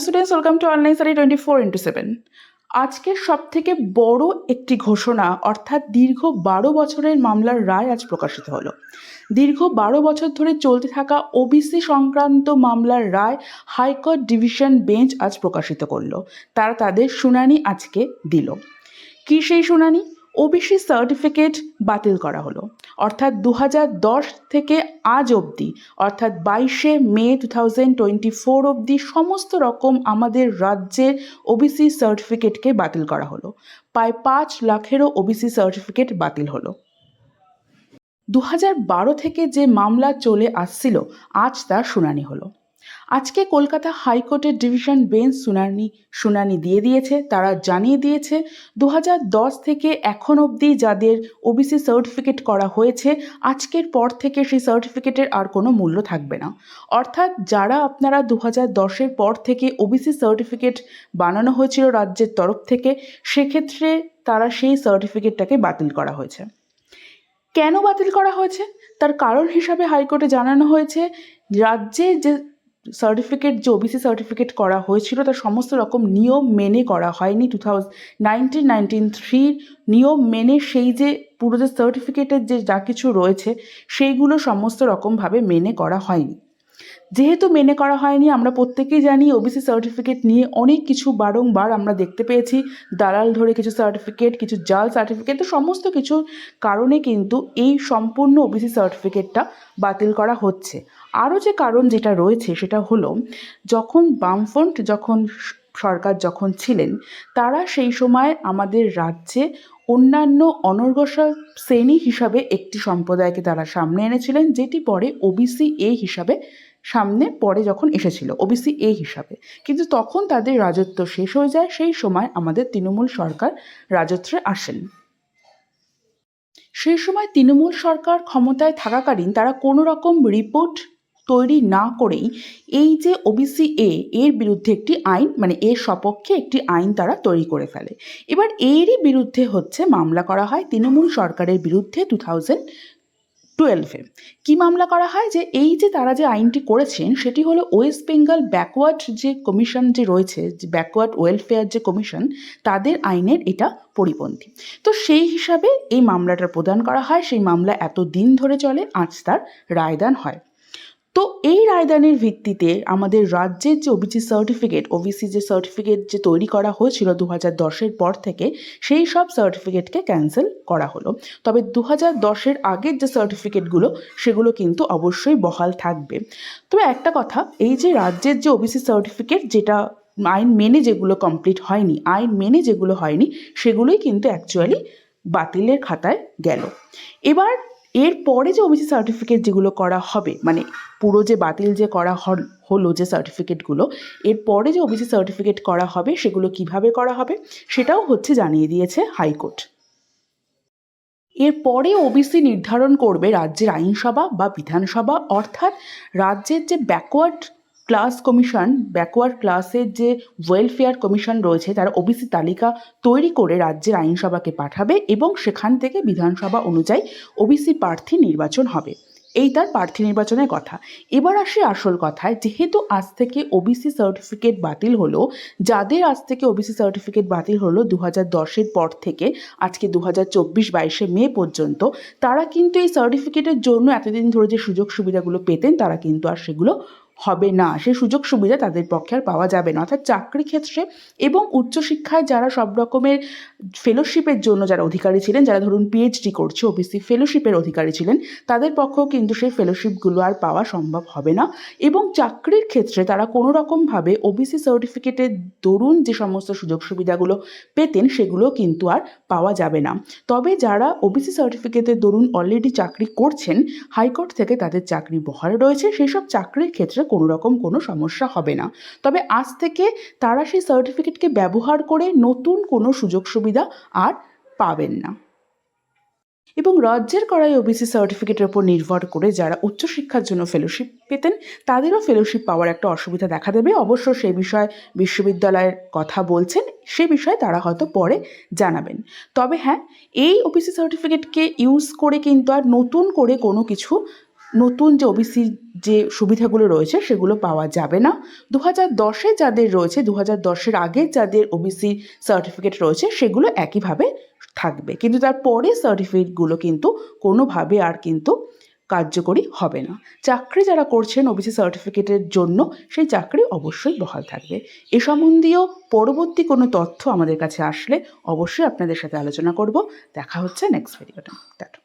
Students welcome to online study twenty four into seven আজকের সব থেকে বড় একটি ঘোষণা, অর্থাৎ দীর্ঘ বারো বছরের মামলার রায় আজ প্রকাশিত হলো। দীর্ঘ বারো বছর ধরে চলতে থাকা ওবিসি সংক্রান্ত মামলার রায় হাইকোর্ট ডিভিশন বেঞ্চ আজ প্রকাশিত করল। তারা তাদের শুনানি আজকে দিল। কী সেই শুনানি? ওবিসি সার্টিফিকেট বাতিল করা হলো। অর্থাৎ দু থেকে আজ অবধি, অর্থাৎ বাইশে May two thousand twenty four অবধি সমস্ত রকম আমাদের রাজ্যের ওবিসি সার্টিফিকেটকে বাতিল করা হলো। প্রায় পাঁচ লাখেরও ওবিসি সার্টিফিকেট বাতিল হলো। দু হাজার বারো থেকে যে মামলা চলে আসছিল, আজ তার শুনানি হলো। আজকে কলকাতা হাইকোর্টের ডিভিশন বেঞ্চ শুনানি শুনানি দিয়ে দিয়েছে, তারা জানিয়ে দিয়েছে দু থেকে এখন অবধি যাদের ওবিসি সার্টিফিকেট করা হয়েছে, আজকের পর থেকে সেই সার্টিফিকেটের আর কোনো মূল্য থাকবে না। অর্থাৎ যারা আপনারা দু হাজার দশের পর থেকে ওবিসি সার্টিফিকেট বানানো হয়েছিল রাজ্যের তরফ থেকে, সেক্ষেত্রে তারা সেই সার্টিফিকেটটাকে বাতিল করা হয়েছে। কেন বাতিল করা হয়েছে? তার কারণ হিসাবে হাইকোর্টে জানানো হয়েছে, রাজ্যে যে সার্টিফিকেট যে ওবিসি সার্টিফিকেট করা হয়েছিল, তার সমস্ত রকম নিয়ম মেনে করা হয়নি টু থাউজেন্ড নাইনটিন নাইনটিন থ্রির নিয়ম মেনে সেই যে পুরো যে সার্টিফিকেটের যে যা কিছু রয়েছে, সেইগুলো সমস্ত রকমভাবে মেনে করা হয়নি। যেহেতু মেনে করা হয়নি, আমরা প্রত্যেকেই জানি ওবিসি সার্টিফিকেট নিয়ে অনেক কিছু বারংবার আমরা দেখতে পেয়েছি। দালাল ধরে কিছু সার্টিফিকেট কিছু জাল সার্টিফিকেট তো সমস্ত কিছু কারণে কিন্তু এই সম্পূর্ণ ওবিসি সার্টিফিকেটটা বাতিল করা হচ্ছে। আরও যে কারণ যেটা রয়েছে সেটা হলো, যখন বামফ্রন্ট, যখন সরকার যখন ছিলেন, তারা সেই সময় আমাদের রাজ্যে অন্যান্য অনগ্রসর শ্রেণি হিসাবে একটি সম্প্রদায়কে তারা সামনে এনেছিলেন, যেটি পরে ওবিসি এ হিসাবে সামনে পরে যখন এসেছিল ওবিসি এ হিসাবে। কিন্তু তখন তাদের রাজত্ব শেষ হয়ে যায়, সেই সময় আমাদের তৃণমূল সরকার রাজত্বে আসেন। সেই সময় তৃণমূল সরকার ক্ষমতায় থাকাকালীন তারা কোনো রকম রিপোর্ট তৈরি না করেই এই যে ওবিসি এ এর বিরুদ্ধে একটি আইন মানে এর সপক্ষে একটি আইন তারা তৈরি করে ফেলে। এবার এরই বিরুদ্ধে হচ্ছে মামলা করা হয় তৃণমূল সরকারের বিরুদ্ধে টু থাউজেন্ড টুয়েলভে কী মামলা করা হয়? যে এই যে তারা যে আইনটি করেছেন, সেটি হলো ওয়েস্ট বেঙ্গল ব্যাকওয়ার্ড যে কমিশন যে রয়েছে, যে ব্যাকওয়ার্ড ওয়েলফেয়ার যে কমিশন তাদের আইনের এটা পরিপন্থী। তো সেই হিসাবে এই মামলাটা প্রদান করা হয়, সেই মামলা এত দিন ধরে চলে, আজ তার রায়দান হয়। তো এই রায়দানের ভিত্তিতে আমাদের রাজ্যের যে ওবিসি সার্টিফিকেট ওবিসি যে সার্টিফিকেট যে তৈরি করা হয়েছিল দু হাজার দশের পর থেকে, সেই সব সার্টিফিকেটকে ক্যান্সেল করা হলো। তবে দু হাজার দশের আগের যে সার্টিফিকেটগুলো সেগুলো কিন্তু অবশ্যই বহাল থাকবে। তবে একটা কথা, এই যে রাজ্যের যে ওবিসি সার্টিফিকেট যেটা আইন মেনে যেগুলো কমপ্লিট হয়নি, আইন মেনে যেগুলো হয়নি, সেগুলোই কিন্তু অ্যাকচুয়ালি বাতিলের খাতায় গেল। এবার এর পরে যে ওবিসি সার্টিফিকেট যেগুলো করা হবে মানে পুরো যে বাতিল যে করা হলো যে সার্টিফিকেটগুলো এরপরে যে ওবিসি সার্টিফিকেট করা হবে, সেগুলো কীভাবে করা হবে, সেটাও হচ্ছে জানিয়ে দিয়েছে হাইকোর্ট। এরপরে ওবিসি নির্ধারণ করবে রাজ্যের আইনসভা বা বিধানসভা, অর্থাৎ রাজ্যের যে ব্যাকওয়ার্ড ক্লাস কমিশন, ব্যাকওয়ার্ড ক্লাসের যে ওয়েলফেয়ার কমিশন রয়েছে, তারা ওবিসি তালিকা তৈরি করে রাজ্যের আইনসভাকে পাঠাবে এবং সেখান থেকে বিধানসভা অনুযায়ী ওবিসি প্রার্থী নির্বাচন হবে। এই তার প্রার্থী নির্বাচনের কথা। এবার আসি আসল কথায়। যেহেতু আজ থেকে ওবিসি সার্টিফিকেট বাতিল হলো, যাদের আজ থেকে ওবিসি সার্টিফিকেট বাতিল হলো দু হাজার দশের পর থেকে, আজকে দু হাজার চব্বিশ বাইশে মে পর্যন্ত, তারা কিন্তু এই সার্টিফিকেটের জন্য এতদিন ধরে যে সুযোগ সুবিধাগুলো পেতেন, তারা কিন্তু আর সেগুলো হবে না। সেই সুযোগ সুবিধা তাদের পক্ষে আর পাওয়া যাবে না। অর্থাৎ চাকরি ক্ষেত্রে এবং উচ্চশিক্ষায় যারা সব রকমের ফেলোশিপের জন্য যারা অধিকারী ছিলেন, যারা ধরুন পিএইচডি করছে ওবিসি ফেলোশিপের অধিকারী ছিলেন, তাদের পক্ষেও কিন্তু সেই ফেলোশিপগুলো আর পাওয়া সম্ভব হবে না। এবং চাকরির ক্ষেত্রে তারা কোনো রকমভাবে ওবিসি সার্টিফিকেটের দরুন যে সমস্ত সুযোগ সুবিধাগুলো পেতেন, সেগুলো কিন্তু আর পাওয়া যাবে না। তবে যারা ওবিসি সার্টিফিকেটের দরুন অলরেডি চাকরি করছেন, হাইকোর্ট থেকে তাদের চাকরি বহাল রয়েছে। সেই সব চাকরির ক্ষেত্রে কোনো রকম কোনো সমস্যা হবে না। তবে আজ থেকে তারা সেই সার্টিফিকেটকে ব্যবহার করে নতুন কোনো সুযোগ সুবিধা আর পাবেন না। এবং রাজ্যের করাই ওবিসি সার্টিফিকেটের উপর নির্ভর করে যারা উচ্চশিক্ষার জন্য ফেলোশিপ পেতেন, তাদেরও ফেলোশিপ পাওয়ার একটা অসুবিধা দেখা দেবে। অবশ্য সেই বিষয়ে বিশ্ববিদ্যালয়ের কথা বলছেন, সে বিষয়ে তারা হয়তো পরে জানাবেন। তবে হ্যাঁ এই ওবিসি সার্টিফিকেটকে ইউজ করে কিন্তু আর নতুন করে কোনো কিছু নতুন যে ওবিসি যে সুবিধাগুলো রয়েছে সেগুলো পাওয়া যাবে না। দু হাজার দশে যাদের রয়েছে দু হাজার দশের আগে যাদের ওবিসি সার্টিফিকেট রয়েছে সেগুলো একইভাবে থাকবে। কিন্তু তার পরে সার্টিফিকেটগুলো কিন্তু কোনোভাবে আর কিন্তু কার্যকরী হবে না। চাকরি যারা করছেন ওবিসি সার্টিফিকেটের জন্য সেই চাকরি অবশ্যই বহাল থাকবে। এ সম্বন্ধীয় পরবর্তী কোনো তথ্য আমাদের কাছে আসলে অবশ্যই আপনাদের সাথে আলোচনা করব। দেখা হচ্ছে নেক্সট ভিডিওটা টাটা।